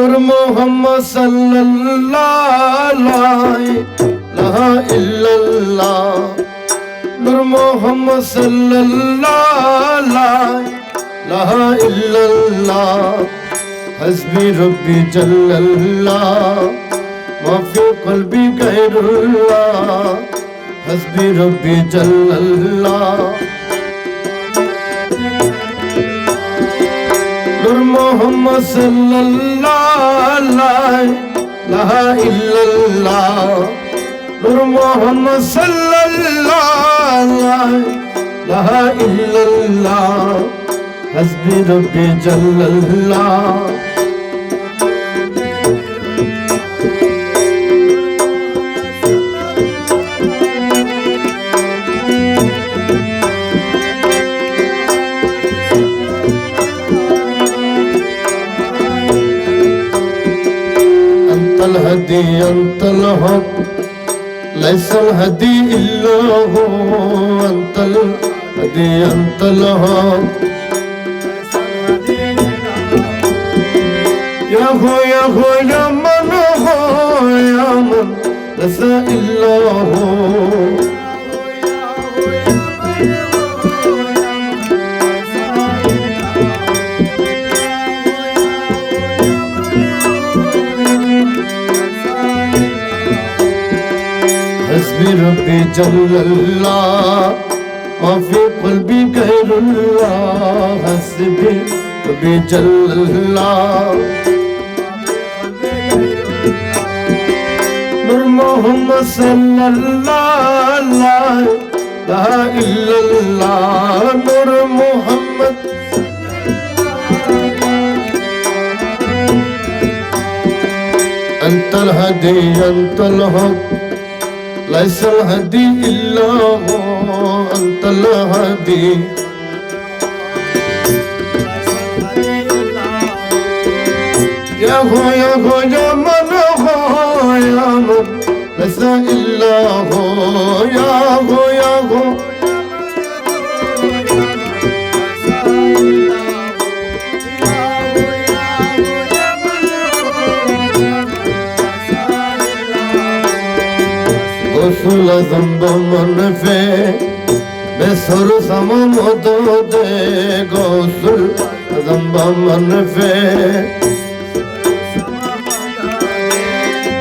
নূর মোহাম্মদ সাল্লাল্লাহ ইল্লাল্লাহ নূর মোহাম্মদ সাল্লাল্লাহ ইল্লাল্লাহ হসবি রব্বি জল্লাল্লাহ, মাফি কলবি গায়রুল্লাহ। হসবি রব্বি জল্লাল্লাহ। মোহাম্মদ সাল্লাল্লাহ নূর মোহাম্মদ সাল্লাল্লাহ হাসবি রব্বি জাল্লাল্লাহ। الهدي أنت الحق ليس الهدي إلا هو أنت الهدي أنت الحق يا هو يا هو يا من هو يا من ليس إلا هو جل الله. ما في قلبي غير الله. حسبي ربي جل الله. نور محمد صلى الله لا إله إلا الله. نور محمد. أنت الهدي أنت الحق. ليس الهدي إلا هو أنت الهدي يا هو يا هو يا من মন ফে বেসর সম মদ দে গোসল জম্ব মন ফে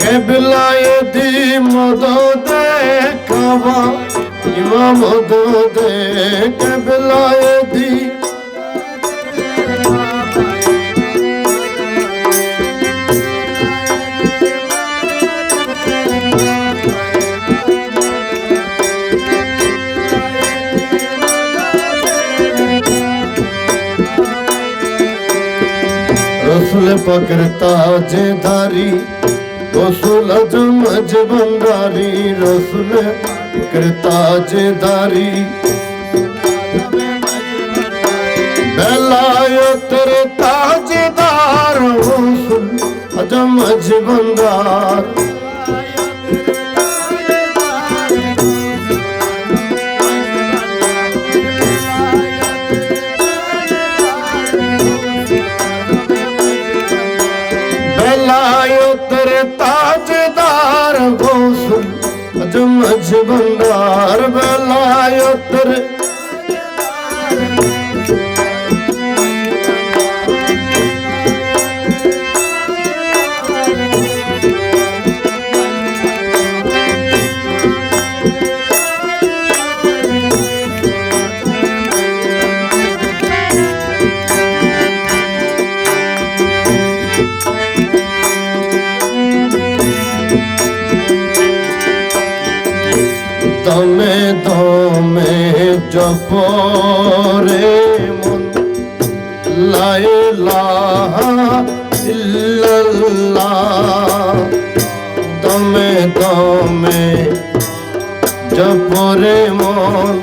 কেবলায় দি মদ দে কাবা ইমা মদ দে কেবলায় দি পাকের তাজে ধারি, রসুল আজমজ বন্দারি রসুল পাকের তাজে ধারি। বেলায়তের তাজদার, রসুল আজমজ বন্দার জপরে মন লাইলাহা ইল্লাল্লাহ। দমে দমে জপরে মন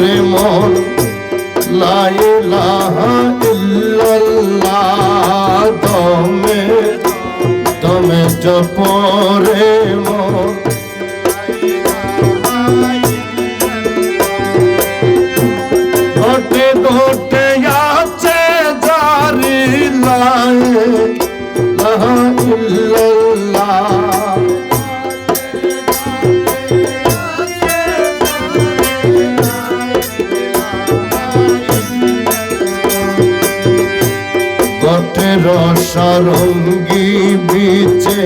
রে মন লাইলাহা ইল্লাল্লাহ। দমে দমে জপরে সারঙ্গী বিচে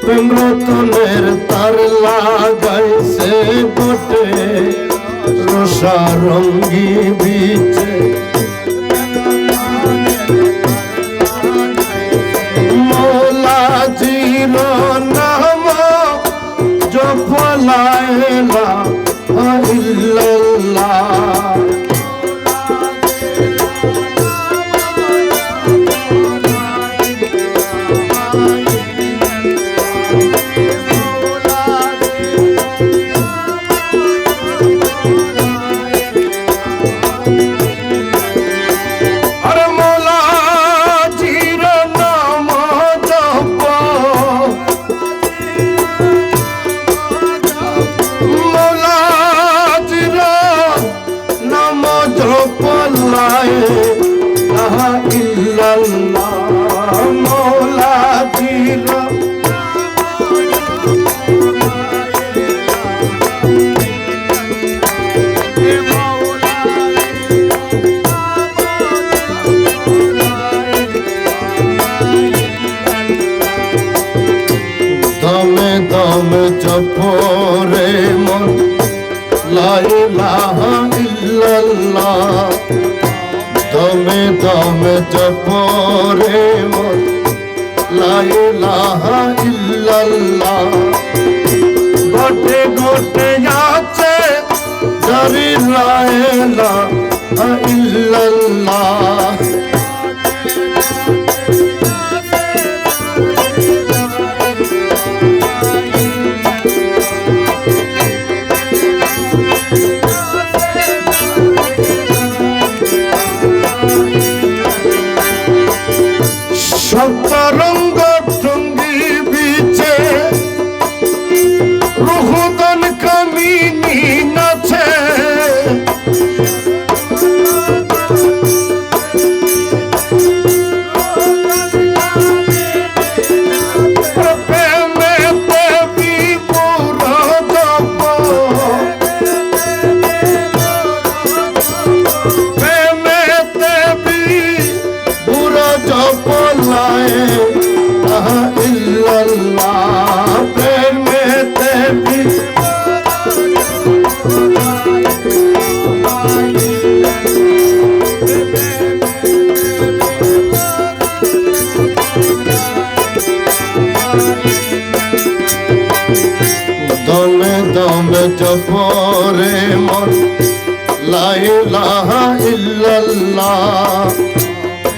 প্রেমরতনের তার লাগাইছে গোটে রসারঙ্গী বিচে মৌলা জির নাম জপলাইলা ইল্লাল্লাহ দমে জপরে মন। লাইলাহা ইল্লাল্লাহ। দমে দমে জপরে মন। লাইলাহা ইল্লাল্লাহ। গোটে গোটে আছে জারি লাইলাহা ইল্লাল্লাহ।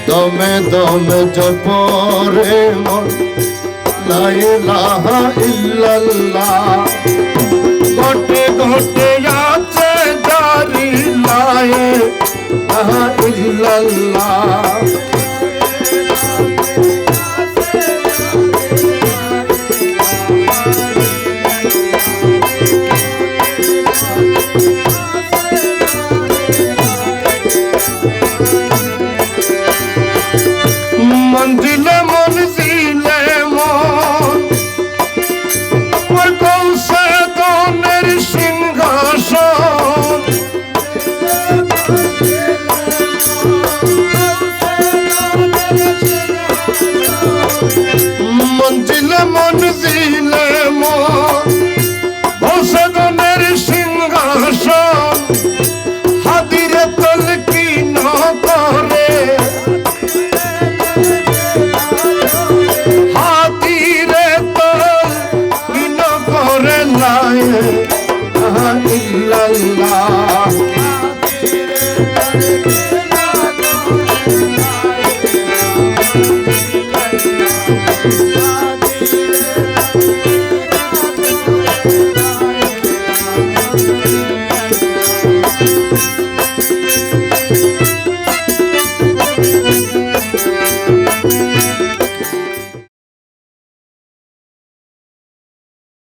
দমে দমে জপরে মন। লা ইলাহা ইল্লাল্লাহ। গোটে গোটে আছে জারি লা ইলাহা ইল্লাল্লাহ।